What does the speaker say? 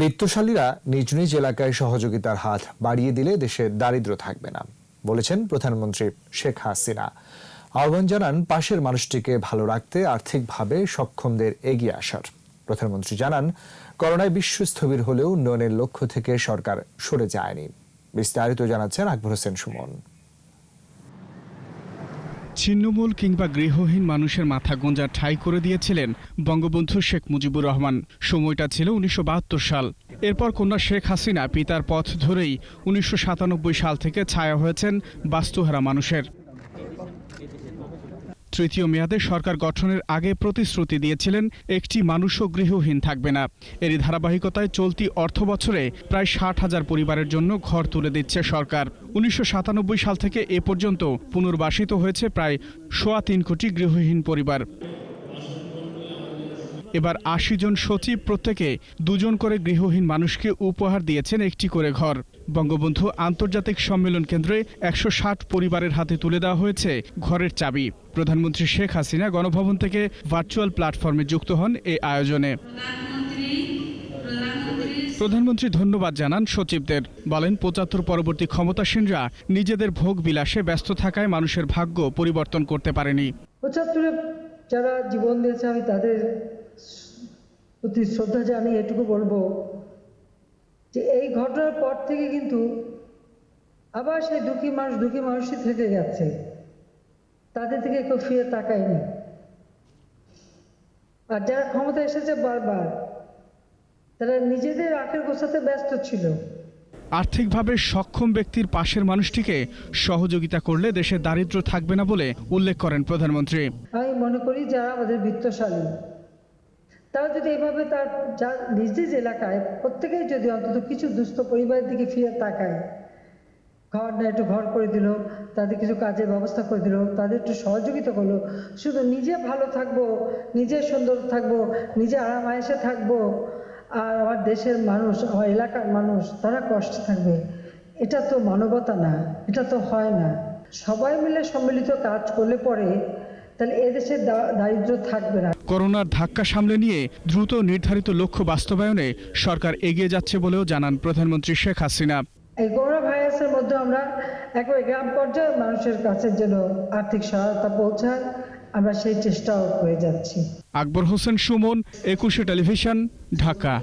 বিত্তশালীরা নিজ নিজ এলাকায় সহযোগিতার হাত বাড়িয়ে দিলে দেশে দারিদ্র্য থাকবে না, বলেছেন প্রধানমন্ত্রী শেখ হাসিনা। আহ্বান জানান পাশের মানুষটিকে ভালো রাখতে, আর্থিকভাবে সক্ষমদের এগিয়ে আসার। প্রধানমন্ত্রী জানান, করোনায় বিশ্ব স্থবির হলেও উন্নয়নের লক্ষ্য থেকে সরকার সরে যায়নি। বিস্তারিত জানাচ্ছেন আকবর হোসেন সুমন। ছিন্নমূল কিংবা গৃহহীন মানুষের মাথা গোঁজা ঠাই করে দিয়েছিলেন বঙ্গবন্ধু শেখ মুজিবুর রহমান। সময়টা ছিল উনিশশো বাহাত্তর সাল। এরপর কন্যা শেখ হাসিনা পিতার পথ ধরেই উনিশশো সাতানব্বই সাল থেকে ছায়া হয়েছেন বাস্তুহারা মানুষের। তৃতীয় মেয়াদে সরকার গঠনের আগে প্রতিশ্রুতি দিয়েছিলেন, একটি মানুষও গৃহহীন থাকবে না। এরই ধারাবাহিকতায় চলতি অর্থ বছরে প্রায় ষাট হাজার পরিবারের জন্য ঘর তুলে দিচ্ছে সরকার। উনিশশো সাতানব্বই সাল থেকে এ পর্যন্ত পুনর্বাসিত হয়েছে প্রায় সোয়া তিন কোটি গৃহহীন পরিবার। এবার আশি জন সচিব প্রত্যেকে দুজন করে গৃহহীন মানুষকে উপহার দিয়েছেন একটি করে ঘর। বঙ্গবন্ধু আন্তর্জাতিক সম্মেলন কেন্দ্রে একশো ষাট পরিবারের হাতে তুলে দেওয়া হয়েছে ঘরের চাবি। প্রধানমন্ত্রী শেখ হাসিনা গণভবন থেকে ভার্চুয়াল প্ল্যাটফর্মে যুক্ত হন এই আয়োজনে। প্রধানমন্ত্রী ধন্যবাদ জানান সচিবদের। বলেন, পঁচাত্তর পরবর্তী ক্ষমতাসীনরা নিজেদের ভোগ বিলাসে ব্যস্ত থাকায় মানুষের ভাগ্য পরিবর্তন করতে পারেনি। পঁচাত্তরে যারা জীবন দিয়েছে, আমি তাদের প্রতি শ্রদ্ধা জানিয়ে এটুকু বলব যে এই ঘটনার পর থেকে কিন্তু আবার সেই দুঃখী মানুষ দুঃখী মানুষই থেকে গেছে তাদের থেকে কেউ ফিরে তাকায়নি। আর যারা ক্ষমতা এসেছে বারবার তারা নিজেদের আখের গোছাতে ব্যস্ত ছিল। আর্থিকভাবে সক্ষম ব্যক্তির পাশের মানুষটিকে সহযোগিতা করলে দেশে দারিদ্র্য থাকবে না বলে উল্লেখ করেন প্রধানমন্ত্রী। আমি মনে করি যারা আমাদের বিত্তশালী তারা যদি এভাবে তার যা নিজ নিজ এলাকায় প্রত্যেকেই যদি অন্তত কিছু দুস্থ পরিবারের দিকে ফিরে তাকায়, ঘর না একটু ঘর করে দিল, তাদের কিছু কাজের ব্যবস্থা করে দিল, তাদের একটু সহযোগিতা করল, শুধু নিজে ভালো থাকব, নিজে সুন্দর থাকব, নিজে আরাম আয়েসে থাকব, আর আমার দেশের মানুষ, আমার এলাকার মানুষ, তারা কষ্টে থাকবে। এটা তো মানবতা না, এটা তো হয় না। সবাই মিলে সম্মিলিত কাজ করলে পরে তাহলে এদেশে দা- দারিদ্র্য থাকবে না। করোনার ধাক্কা সামলে নিয়ে দ্রুত নির্ধারিত লক্ষ্য বাস্তবায়নে সরকার এগিয়ে যাচ্ছে বলেও জানান প্রধানমন্ত্রী শেখ হাসিনা। এই করোনা ভাইরাসের মধ্যে আমরা একেবারে গ্রাম পর্যায়ে মানুষের কাছে যেন আর্থিক সহায়তা পৌঁছায় আমরা সেই চেষ্টাও করে যাচ্ছি। আকবর হোসেন সুমন একুশে টেলিভিশন ঢাকা।